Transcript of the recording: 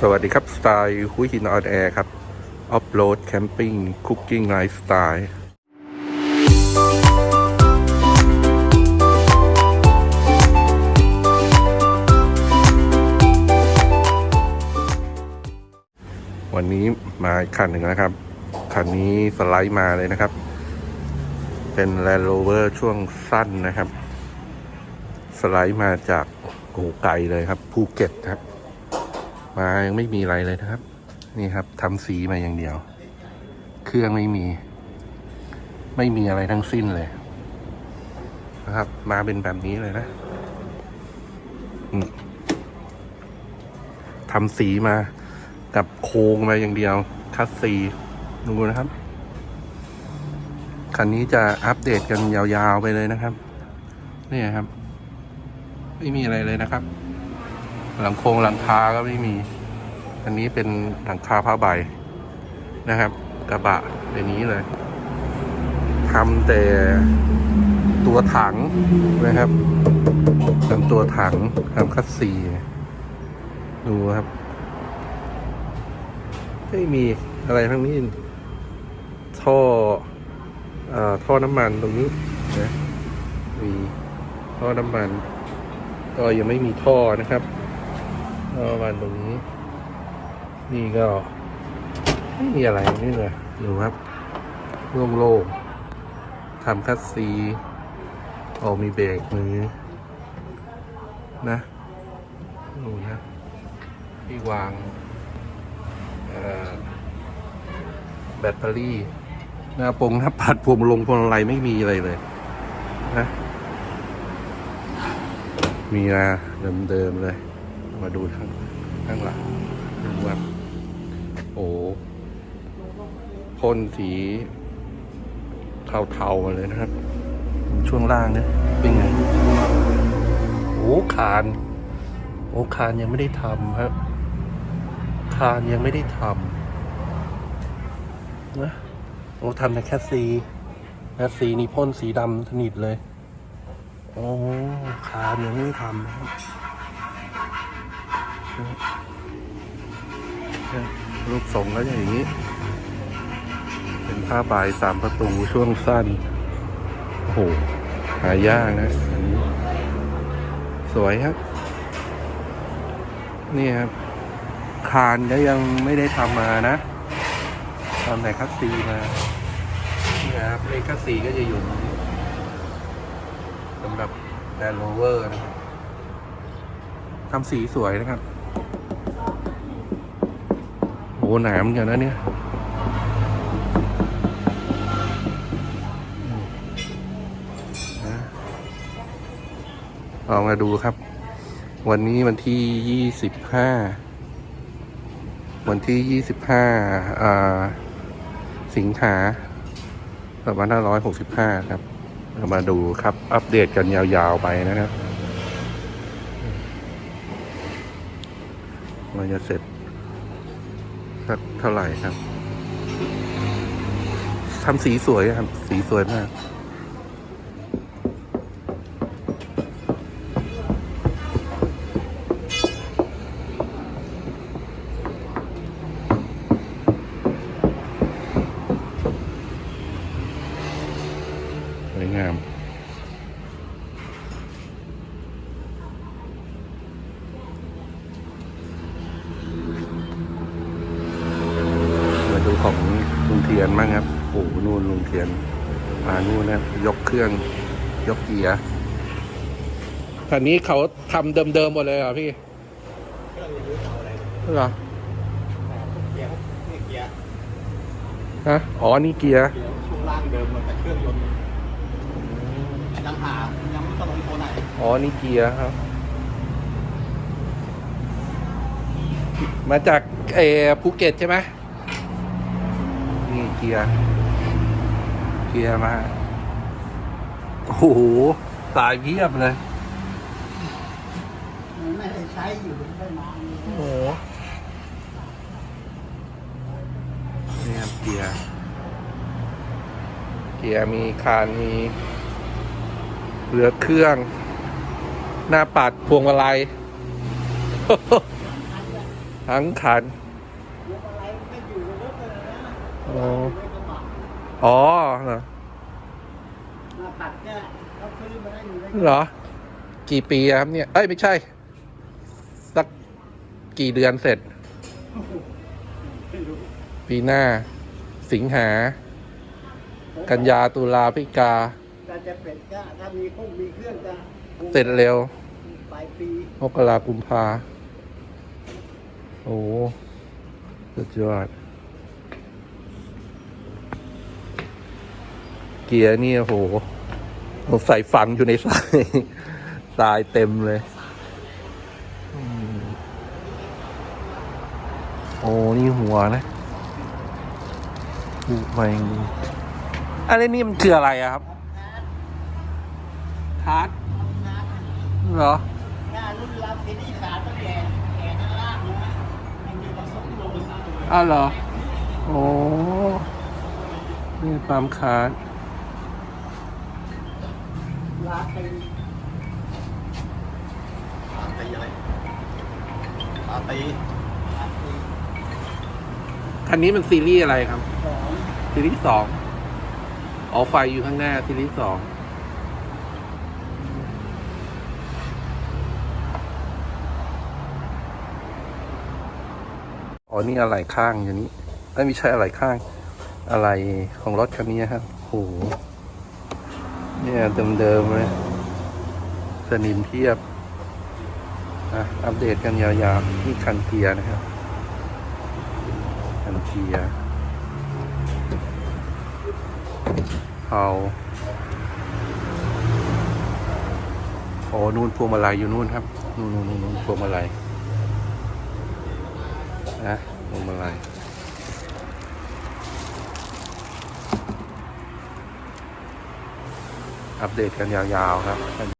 สวัสดีครับสไตล์หุยหินออนแอร์ครับออฟโรดแคมปิ้งคุกกิ้งไลฟ์สไตล์วันนี้มาอีกคันหนึ่งนะครับ คันนี้สไลด์มาเลยนะครับ เป็น Land Rover ช่วงสั้นนะครับ สไลด์มาจากโอ้ไกเลยครับภูเก็ตครับ มายังไม่มีอะไรเลยนะครับ นี่ครับทำสีมาอย่างเดียว เครื่องไม่มี ไม่มีอะไรทั้งสิ้นเลย นะครับ มาเป็นแบบนี้เลยนะทำสีมากับโครงมาอย่างเดียว คัสซีดูนะครับ คันนี้จะอัปเดตกันยาวๆไปเลยนะครับ นี่ครับ ไม่มีอะไรเลยนะครับ หลังโครงหลังคาก็ไม่มี อันนี้เป็นหลังคาผ้าใบนะครับ กระบะแบบนี้เลยทำแต่ตัวถังนะครับทำตัวถังทำคัสซีดูครับ ไม่มีอะไรทั้งนี้ ท่ออ่อท่อน้ำมันตรงนี้นะมีท่อน้ำมัน ก็ยังไม่มีท่อนะครับ ท่อน้ำมันตรงนี้ นี่ก็ไม่มีอะไรนี่เลยดูครับโล่งๆทำคัสซีโอ้มีเบรกมือ นะดูนะที่วางแบตเตอรี่หน้าปงหน้าปัดพวงลงพวงมาลัยไม่มีอะไรเลย นะ มีนะเดิมๆเลย มาดูข้างข้างหลังดูว่าโอ้พ่นสีเทาๆมาเลยนะครับ ช่วงล่างเนี่ยเป็นไงโอ้คานโอ้คานยังไม่ได้ทำครับ คานยังไม่ได้ทำนะโอ้ทำแต่แคสซีแคสซีนี่พ่นสีดำสนิทเลย โอ้คานยังไม่ได้ทำครับ รูปทรงก็จะอย่างนี้ เป็นผ้าใบสามประตูช่วงสั้น โอ้โห หายากนะอันนี้สวยครับ นี่ครับ คานก็ยังไม่ได้ทำมานะทำแต่คัสซีมานี่ครับเลขคัสซีก็จะอยู่สำหรับแ a นโ o เวอร์นะครับทำสีสวยนะครับ โอ้หนามอย่างนั้นเนี่ยเอามาดูครับ วันนี้วันที่ยี่สิบห้าวันที่ยี่สิบห้าอ่าสิงหาสองพันห้าร้อยหกสิบห้าครับเรามาดูครับ อัปเดตกันยาวๆไปนะครับมันจะเสร็จ สักเท่าไหร่ครับทำสีสวยครับ สีสวยมาก สวยงาม มาดูของ ลุงเทียนบ้างครับโอ้โหนู่นลุงเทียนมานู่นนะยกเครื่องยกเกียร์คันนี้เขาทำเดิมๆหมดเลยเหรอพี่เครื่องยังไม่เอาอะไรเลยเหรอเกียร์นี่เกียร์ฮะอ๋อนี่เกียร์เกียร์ช่วงล่างเดิมเลยแต่เครื่องยนต์ยังหายังไม่ต้องลงตัวไหนอ๋อนี่เกียร์ครับ มาจากเออภูเก็ตใช่ไหมนี่เกียร์ เกียร์มา โอ้โห สายเพียบเลย ไม่ได้ใช้อยู่ได้นานโอ้โห นี่ครับเกียร์ เกียร์มีคานมีเรือเครื่อง หน้าปัดพวงมาลัยทั้งคัน พวงมาลัยมันก็อยู่ในรถเลยนะ อ๋ออ๋อเหรอมาตัดเนี่ยเขาซื้อมาได้อยู่ในเหรอ กี่ปีอะครับเนี่ยเอ้ยไม่ใช่ สักกี่เดือนเสร็จ ไม่รู้ปีหน้า สิงหา กันยาตุลาพฤศจิกาการจะเป็ดก็ถ้ามีพวกมีเครื่องจะเสร็จเร็วปลายปีมกรากุมภาโอ้สุดยอด เกียร์นี่โอ้โหใส่ฝังอยู่ในทรายทรายเต็มเลย โอ้นี่หัวนะผูกมาอย่างดีอะไรนี่มันคืออะไรอะครับคาร์ดเหรอเอ้าวเหรอ โอ้นี่ปั๊มคาร์ด ลาตีลาตีอะไรลาตีลาตีคันนี้มันซีรีส์อะไรครับ สองซีรีส์สองอ๋อไฟอยู่ข้างหน้าซีรีส์สองอ๋อนี่อะไรข้างอย่างนี้ไม่ใช่อะไรข้าง อะไรของรถคันนี้ครับโอ้โห เนี่ยเดิมๆเลยสนิมเทียบอะอัปเดตกันยาวๆนี่คันเกียร์นะครับคันเกียร์เผาโอ้นู่นพวงมาลัยอยู่นู่นครับนูนนู่นนู่นนู่นพวงมาลัยนะพวงมาลัย อัปเดตกันยาวๆครับคัน